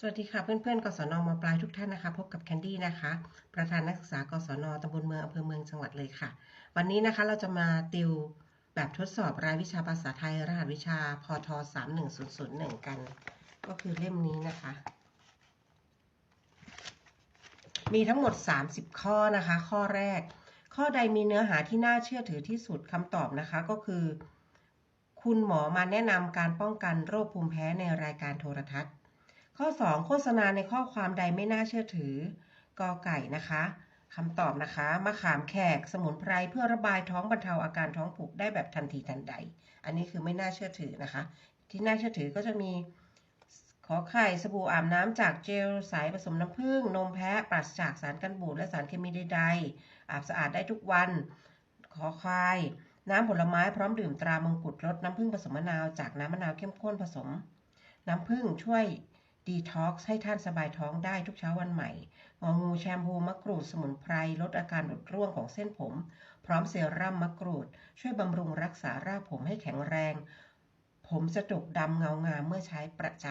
สวัสดีค่ะเพื่อนๆกศนมปลายทุกท่านนะคะพบกับแคนดี้นะคะ ประธานนักศึกษากศนตำบลเมืองอำเภอเมืองจังหวัดเลยค่ะ วันนี้นะคะเราจะมาติวแบบทดสอบรายวิชาภาษาไทย รหัสวิชาพท31001 กัน ก็คือเล่มนี้นะคะ มีทั้งหมด 30 ข้อนะคะ ข้อแรก ข้อใดมีเนื้อหาที่น่าเชื่อถือที่สุดคำตอบนะคะก็คือ คุณหมอมาแนะนำการป้องกันโรคภูมิแพ้ในรายการโทรทัศน์ ข้อ 2 โฆษณาในข้อความใดไม่น่าเชื่อถือกอไก่นะคะคำตอบนะคะมะขามแขกสมุนไพรเพื่อระบายท้องบรรเทาอาการท้องผูกได้แบบทันทีทันใด อันนี้คือไม่น่าเชื่อถือนะคะ ที่น่าเชื่อถือก็จะมีขอไข่สบู่อาบน้ำจากเจลใสผสมน้ำผึ้งนมแพะปราศจากสารกันบูดและสารเคมีใดๆอาบสะอาดได้ทุกวัน ขอควาย น้ำผลไม้พร้อมดื่มตรามงกุฎรสน้ำผึ้งผสมมะนาวจากน้ำมะนาวเข้มข้นผสม น้ำผึ้งช่วย ดีท็อกซ์ให้ท่านสบายท้องได้ทุกเช้าวันใหม่งองูแชมพูมะกรูดสมุนไพรลดอาการหลุดร่วงของเส้นผม พร้อมเซรั่มมะกรูด ช่วยบำรุงรักษารากผมให้แข็งแรง ผมจะดกดำเงางามเมื่อใช้ประจ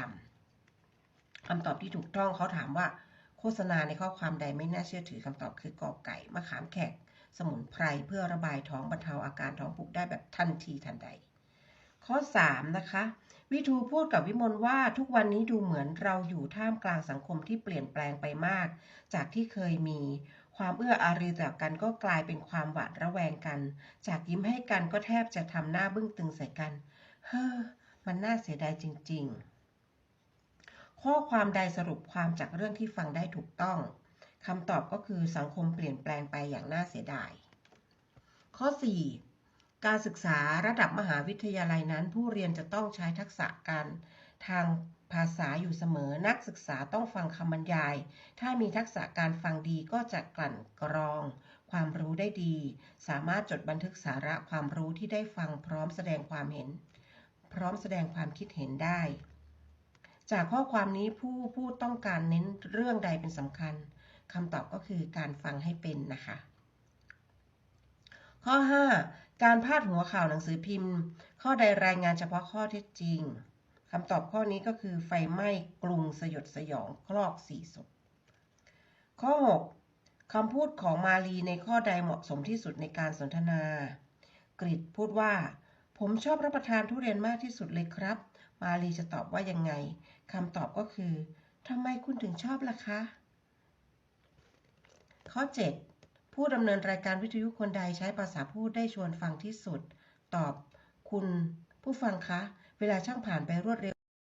ำคำตอบที่ถูกต้องเขาถามว่า โฆษณาในข้อความใดไม่น่าเชื่อถือคำตอบคือกอไก่มะขามแขกสมุนไพรเพื่อระบายท้องบรรเทาอาการท้องผูกได้แบบทันทีทันใด ข้อ 3 นะคะ วิทูพูดกับวิมลว่าทุกวันนี้ดูเหมือนเราอยู่ท่ามกลางสังคมที่เปลี่ยนแปลงไปมาก จากที่เคยมี ความเอื้ออารีต่อกันก็กลายเป็นความหวาดระแวงกัน จากยิ้มให้กันก็แทบจะทำหน้าบึ้งตึงใส่กัน เฮ้อ มันน่าเสียดายจริง ๆ ข้อความใดสรุปความจากเรื่องที่ฟังได้ถูกต้องคำตอบก็คือสังคมเปลี่ยนแปลงไปอย่างน่าเสียดาย ข้อ 4 การศึกษาระดับมหาวิทยาลัยนั้น ผู้เรียนจะต้องใช้ทักษะการทางภาษาอยู่เสมอ นักศึกษาต้องฟังคำบรรยาย ถ้ามีทักษะการฟังดีก็จะกลั่นกรอง ความรู้ได้ดี สามารถจดบันทึกสาระความรู้ที่ได้ฟังพร้อมแสดงความเห็น พร้อมแสดงความคิดเห็นได้ จากข้อความนี้ผู้ผู้ต้องการเน้นเรื่องใดเป็นสำคัญคำตอบก็คือการฟังให้เป็นนะคะ ข้อ 5 การพาดหัวข่าวหนังสือพิมพ์ ข้อใดรายงานเฉพาะข้อเท็จจริงคำตอบข้อนี้ก็คือไฟไหม้กรุงสยดสยองคลอกสี่ศพข้อ 6คำพูดของมาลีในข้อใดเหมาะสมที่สุดในการสนทนา กริดพูดว่า ผมชอบรับประทานทุเรียนมากที่สุดเลยครับ มาลีจะตอบว่ายังไงคำตอบก็คือทำไมคุณถึงชอบล่ะคะ ข้อ 7 ผู้ดำเนินรายการวิทยุคนใดใช้ภาษาพูดได้ชวนฟังที่สุด ตอบ คุณผู้ฟังคะ เวลาช่างผ่านไปรวดเร็ว